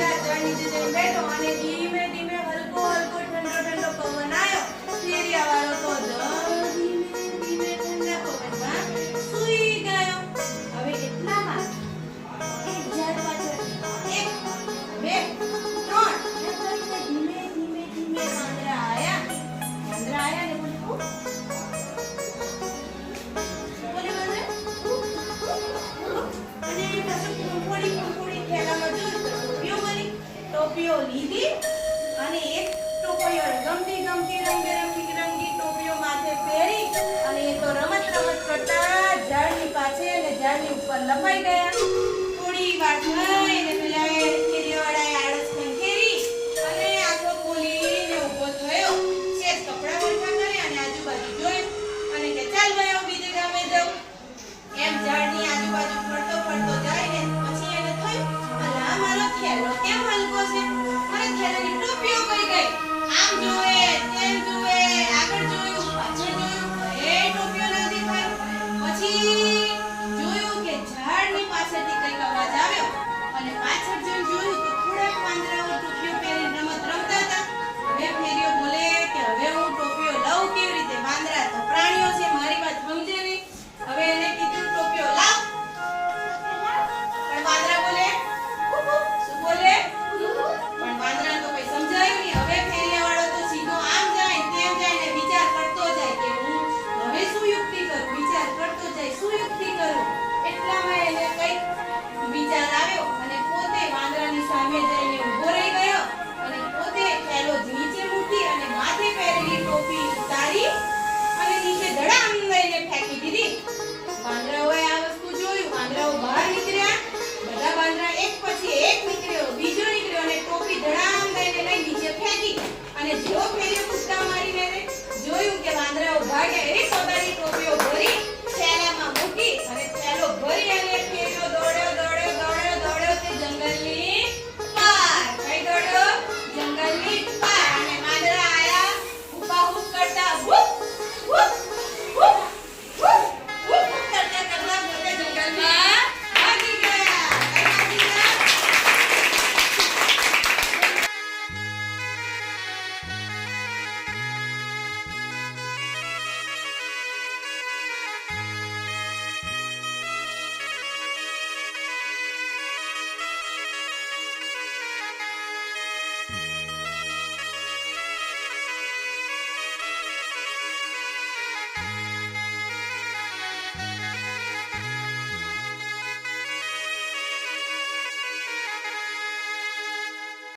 Gracias. ટોપીઓ લીધી અને એક ટોપીઓ ગમતી ગમતી રંગબેરંગી રંગી ટોપીઓ માથે પહેરી અને એ તો રમત રમત કરતા ઝાડની પાછે અને ઝાડની ઉપર લપાઈ ગયા. થોડી વાર થઈને